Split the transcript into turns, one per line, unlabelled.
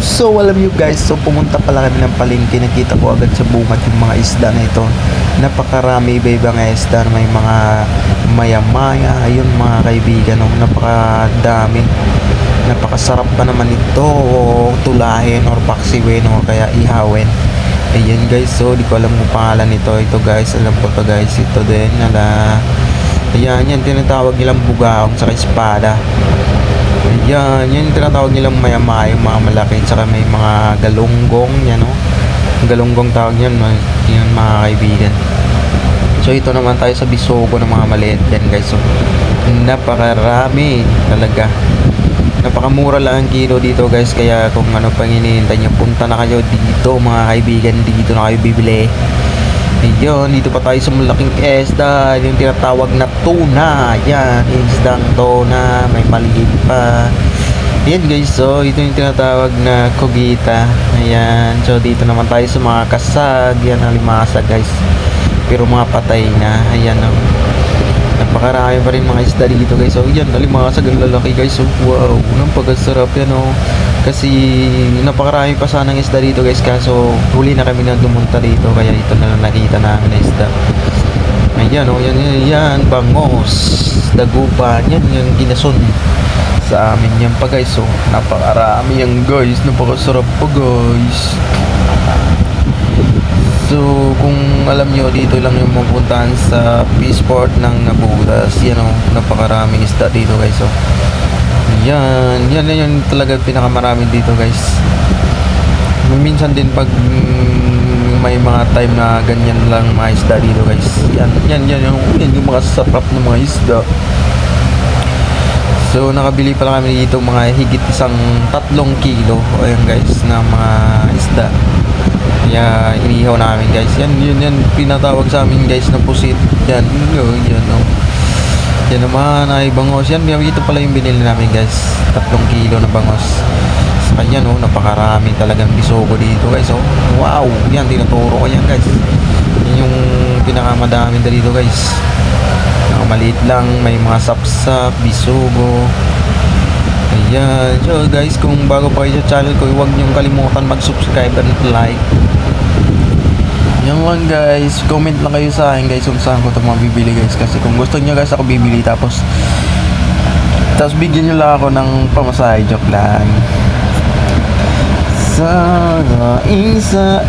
so alam nyo guys, so pumunta pala kami ng palengke, nakita ko agad sa bungad yung mga isda na ito. Napakarami iba-ibang isda, may mga maya-maya, ayun mga kaibigan, no? napakadami. Napakasarap pa naman ito, tulahin or paksiwin o kaya ihawin. Ayan guys, so di ko alam kung pangalan nito. Ito guys, alam ko to guys, ito din, ala. Ayan, yan tinatawag nilang bugaong sa espada. Yan yung tinatawag nilang mayamay, yung mga malaki, tsaka may mga galunggong, yan o. Galunggong tawag yan, ma- yan mga kaibigan. So ito naman tayo sa bisogo ng mga maliit yan guys. So napakarami talaga. Napakamura lang ang kilo dito guys. Kaya kung ano pang hinihintay nyo, punta na kayo dito mga kaibigan. Dito na kayo bibili. Ayun, dito pa tayo sa malaking isda. Yung tinatawag na tuna. Yan, isdang tuna. May maliit pa. Ayan guys, so ito yung tinatawag na kogita. Ayan, so dito naman tayo sa mga kasag. Yan, halimasa guys. Pero mga patay na. Ayan, oh. Napakarami pa rin mga isda dito guys. So yan, halimasa ang lalaki guys. So wow, napakasarap yan oh. Kasi napakarami pa sanang isda dito guys. Kaso huli na kami na dumunta dito. Kaya ito na lang nakita namin na isda. Ayan oh, yan, yan, yan, bangos, dagupan, yan, yung ginason sa amin yan pa guys. So, napakarami yan guys, napakasarap pa guys. So, kung alam nyo, dito lang yung mapuntahan sa Peaceport ng Nabutas. Yan o, napakaraming isda dito guys. So, yan, yan na yun talaga pinakamarami dito guys. Minsan din pag mm, may mga time na ganyan lang mga isda dito guys. Yan, yan, yan, yung, yan yung mga sarap ng mga isda. So nakabili pala kami dito mga higit isang tatlong kilo ayan guys na mga isda. Kaya inihaw namin guys. Yan yun yan pinatawag sa amin guys na pusit. Yan yun yan oh. Yan naman ay bangos. Yan ito pala yung binili namin guys. Tatlong kilo na bangos. Sa kanya no, napakarami talagang bisogo dito guys. Oh. Wow, yan tinuturo ko yan guys. Yan yung pinakamadami dito guys. Mga maliit lang, may mga sapsap, bisugo. Ayan. So guys, kung bago pa kayo sa channel ko, huwag niyong kalimutan mag-subscribe and like. Yan lang guys. Comment lang kayo sa akin guys kung saan ko ito mabibili guys. Kasi kung gusto niyo guys ako bibili tapos tapos bigyan niyo lang ako ng pamasahe. Joke lang. Sa isa